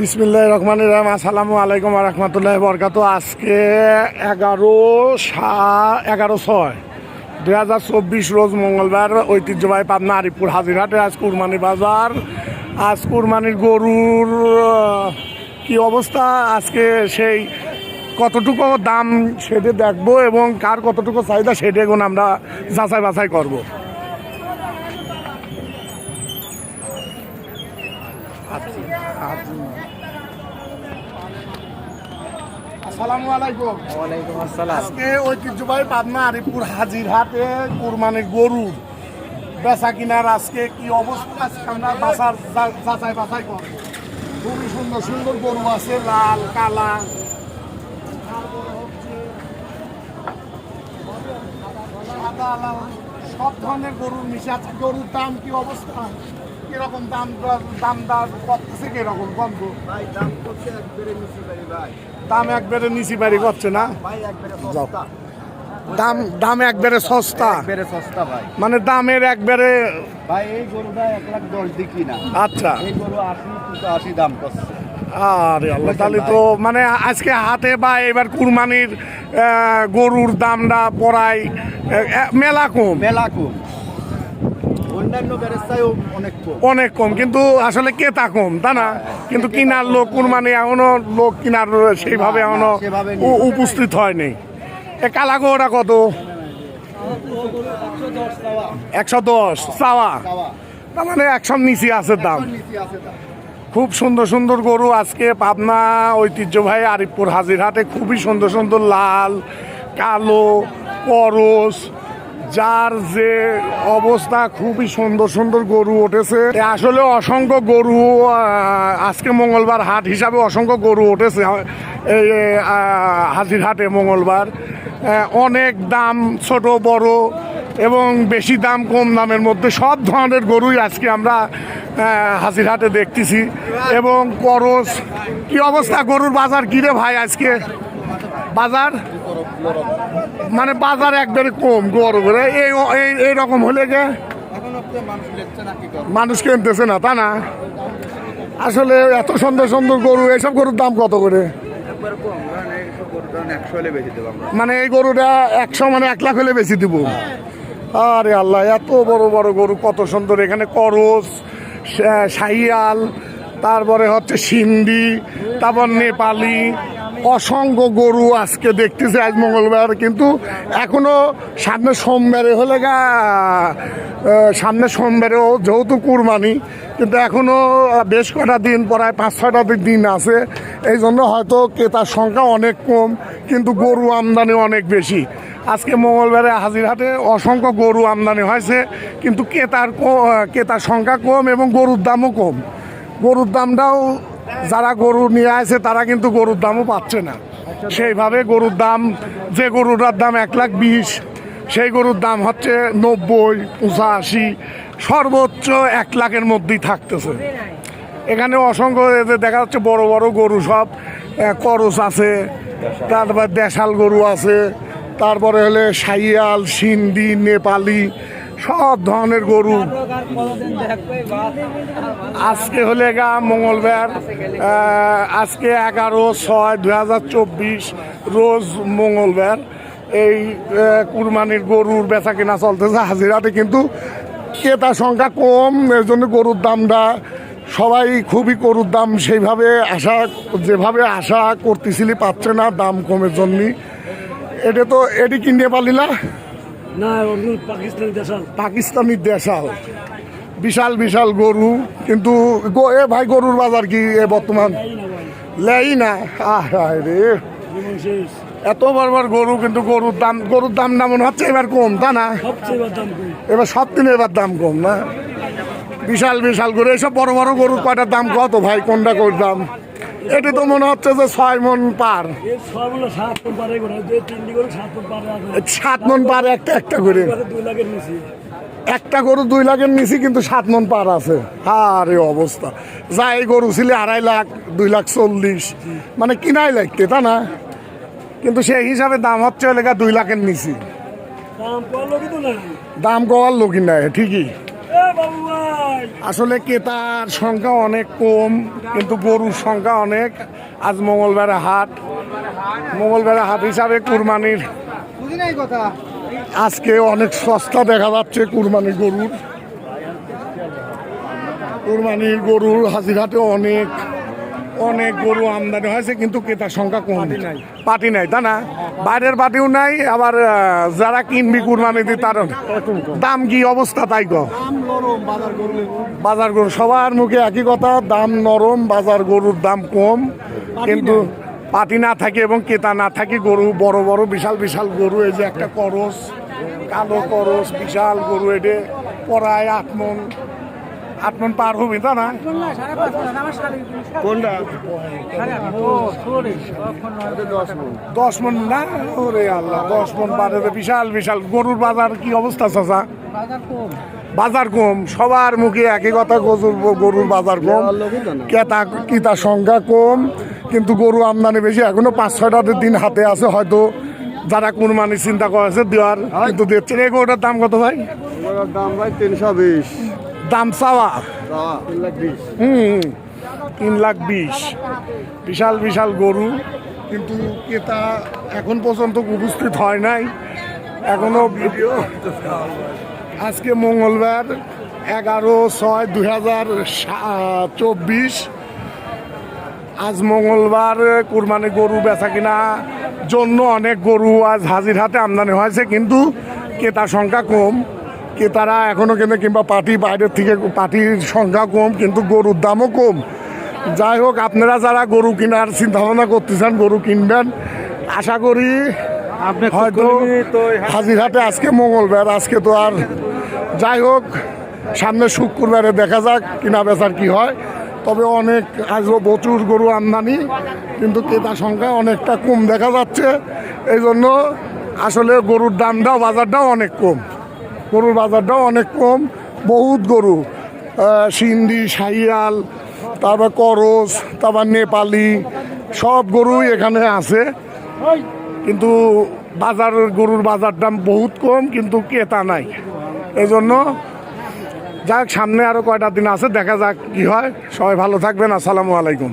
বিসমিল্লাহ রহমান রাম আসসালামু আলাইকুম রহমতুল্লাহ বরকাত। আজকে এগারো সা এগারো ছয়। দুই হাজার চব্বিশ রোজ মঙ্গলবার ঐতিহ্যবাহী পাবনা আরিপুর হাজিরহাটে আজ কুরবানি বাজার। আজ কুরবানির গরুর কি অবস্থা? আজকে সেই কতটুকু দাম সেটা দেখব এবং কার কতটুকু চাহিদা সেটা এখন আমরা যাচাই বাছাই করব। আসসালামু আলাইকুম। ওয়ালাইকুম আসসালাম। আজকে ঐতিহ্যবাহী পাবনা আরিপুর হাজিরহাটে কুরবানির গরু বেচা কিনার আজকে কি অবস্থা? আজকে আমরা বাসার যাচাই বাছাই করব। খুবই সুন্দর সুন্দর গরু আছে লাল কালা। সব ধরনের গরুর মিশে আছে। গরুর দাম কি অবস্থা? কীরকম দাম দাম দাম করতেছে কীরকম গন্ধ ভাই দাম করছে একবারে নিচে বাড়ি ভাই। দাম একবারে নিচি বাড়ি করছে না? ভাই একবারে। সস্তা। দাম দাম একবারে সস্তা। একবারে সস্তা ভাই। মানে দামের একবারে ভাই এই গরুটা এক লাখ দশ দিকি না আচ্ছা। এই গরু আশি আশি দাম করছে। আরে আল্লাহ তাহলে তো মানে আজকে হাতে বা এবার কুরবানির গরুর দামটা পড়াই মেলা কম। মেলা কম। অন্যান্য ব্যবস্থায়ও অনেক কম। অনেক কম কিন্তু আসলে কেতা কম তা না? কিন্তু কিনার লোক কুরবানি এখনও লোক কিনার সেইভাবে এখনও উপস্থিত হয়নি এ কালাগো কত? একশো দশ চাওয়া। তার মানে একশো নিচে আছে দাম। নিচে আছে দাম। খুব সুন্দর সুন্দর গরু আজকে পাবনা ঐতিহ্যবাহী আরিফপুর হাজিরহাটে খুবই সুন্দর সুন্দর লাল কালো করস যার যে অবস্থা খুবই সুন্দর সুন্দর গরু উঠেছে। আসলে অসংখ্য গরু আজকে মঙ্গলবার হাট হিসাবে অসংখ্য গরু উঠেছে। এই আহ, হাজিরহাটে মঙ্গলবার। অনেক দাম ছোট বড় এবং বেশি দাম কম দামের মধ্যে সব ধরনের গরুই আজকে আমরা আহ, হাজিরহাটে দেখতেছি। এবং করস কি অবস্থা গরুর বাজার? কিরে ভাই আজকে? বাজার? মানে বাজার একবারে কম গরু করে এই এই- রকম হলে গে মানুষ কিনতেছে না তা না? আসলে এত সুন্দর সুন্দর গরু এইসব গরুর দাম কত করে? মানে এই গরুটা একশো মানে এক লাখ হলে বেশি দিব। আরে আল্লাহ এত বড় বড় গরু কত সুন্দর। এখানে করস শাহিয়াল তারপরে হচ্ছে সিন্ধি তারপর নেপালি অসংখ্য গরু আজকে দেখতেছি, আজ মঙ্গলবার, কিন্তু এখনও সামনে সোমবারে হলে গা সামনে সোমবারেও যেহেতু কুরবানি, কিন্তু এখনও বেশ কটা দিন প্রায় পাঁচ ছয়টা দিন আছে, এই জন্য হয়তো ক্রেতার সংখ্যা অনেক কম, কিন্তু গরু আমদানি অনেক বেশি। আজকে মঙ্গলবারে হাজিরহাটে অসংখ্য গরু আমদানি হয়েছে, কিন্তু ক্রেতার ক্রেতার সংখ্যা কম এবং গরুর দামও কম। গরুর দামটাও যারা গরু নিয়ে আসে, তারা কিন্তু গরুর দামও পাচ্ছে না। সেইভাবে গরুর দাম, যে গরুটার দাম এক লাখ বিশ, সেই গরুর দাম হচ্ছে নব্বই, পঁচাশি, সর্বোচ্চ এক লাখের মধ্যেই থাকতেছে। এখানে অসংখ্য দেখা যাচ্ছে বড় বড় গরু সব করস আছে, তারপর দেশাল গরু আছে, তারপরে হলে সাইয়াল সিন্ধি, নেপালি সব ধরনের গরু। আজকে হলে গা মঙ্গলবার আজকে এগারো ছয় দু রোজ মঙ্গলবার। এই কুরবানির গরুর বেচা কেনা চলতেছে হাজিরাতে, কিন্তু ক্রেতা সংখ্যা কম এর জন্য গরুর দামটা সবাই খুবই গরুর দাম সেইভাবে আশা, যেভাবে আশা করতেছিলি পাচ্ছে না, দাম কমের জন্য এটা তো এটি কিনতে পারলি না না পাকিস্তানি দেশাল। পাকিস্তানি দেশাল। বিশাল বিশাল গরু কিন্তু এ ভাই গরুর বাজার কি এ বর্তমান? লেই না। আহ রে। এত বড় গরু কিন্তু গরুর দাম গরুর দাম না মনে হচ্ছে এবার কম তা না? এবার এবার সব দিনে এবার দাম কম না? বিশাল বিশাল গরু এসব বড় বড় গরুর কয়টার দাম কত ভাই? কোনটা কোন দাম? এটা তো মনে হচ্ছে যে ছয় মন পার। সাত মন পারে একটা একটা করে। একটা গরু দুই লাখের নিচে কিন্তু সাত মন পার আছে। আরে অবস্থা। যা এই গরু ছিল আড়াই লাখ দুই লাখ চল্লিশ। মানে কিনাই লাগতে তা না? কিন্তু সেই হিসাবে দাম হচ্ছে লেখা দুই লাখের নিচে। দাম কওয়ার লোকই নাই ঠিকই। আসলে ক্রেতার সংখ্যা অনেক কম, কিন্তু গরুর সংখ্যা অনেক। আজ মঙ্গলবার হাট। মঙ্গলবার হাট হিসাবে কুরবানির আজকে অনেক সস্তা দেখা যাচ্ছে কুরবানির গরুর। কুরবানির গরুর হাজিরহাটে অনেক অনেক গরু আমদানি হয়েছে কিন্তু ক্রেতার সংখ্যা কম। পাটি নাই। তা না? বাইরের পাটিও নাই আবার যারা কিনবি কুরবানি দি তার দাম কি অবস্থা তাই গো বাজার গরু সবার মুখে একই কথা দাম নরম বাজার গরুর দাম কম। কিন্তু পাটি না থাকে এবং ক্রেতা না থাকে গরু বড় বড় বিশাল বিশাল গরু এই যে একটা করস কালো করস বিশাল গরু এটে পড়ায় আট মন আট মন পার হবি তা না? কোনটা? দশ মন। না? ওরে আল্লাহ দশ মন পারে বিশাল বিশাল। গরুর বাজার কি অবস্থা চাচা? বাজার কম। সবার মুখে একই কথা গরুর গরুর বাজার কম। ক্রেতা ক্রেতার সংখ্যা কম। কিন্তু গরু আমদানি বেশি। এখনও পাঁচ ছয়টা দিন হাতে আছে হয়তো। যারা কুরবানি চিন্তা করেছে দেওয়ার। কিন্তু দিচ্ছে এই গরুটার দাম কত ভাই? দাম ভাই তিনশো বিশ। দাম চাওয়া। হুম, তিন লাখ বিশ। বিশাল বিশাল গরু। কিন্তু ক্রেতা এখন পর্যন্ত উপস্থিত হয় নাই। এখনও ভিডিও আজকে মঙ্গলবার, এগারো ছয় দুই হাজার চব্বিশ। আজ মঙ্গলবার কুরবানি গরু বেচা কিনা জন্য অনেক গরু আজ হাজির হাতে আমদানি হয়েছে, কিন্তু ক্রেতার সংখ্যা কম। ক্রেতারা এখনও কিন্তু কিংবা পার্টি বাইরের থেকে পার্টির সংখ্যা কম কিন্তু গরুর দামও কম। যাই হোক আপনারা যারা গরু কেনার চিন্তা ভাবনা করতেছেন গরু কিনবেন। আশা করি আপনি হয়তো হাজিরহাটে আজকে মঙ্গলবার আজকে তো আর যাই হোক সামনে শুক্রবারে দেখা যাক কিনা বেচার কি হয়। তবে অনেক আজও প্রচুর গরু আমদানি কিন্তু ক্রেতা সংখ্যা অনেকটা কম দেখা যাচ্ছে। এই জন্য আসলে গরুর দামটাও বাজারটাও অনেক কম। গরুর বাজারটাও অনেক কম, বহুত গরু। সিন্ধি শাহিয়াল তারপর করস, তারপর নেপালি, সব গরুই এখানে আছে। কিন্তু বাজার, গরুর বাজার দাম বহুত কম, কিন্তু ক্রেতা নাই। এই জন্য যাক, সামনে আরও কয়টা দিন আছে, দেখা যাক কি হয়। সবাই ভালো থাকবেন, আসসালামু আলাইকুম।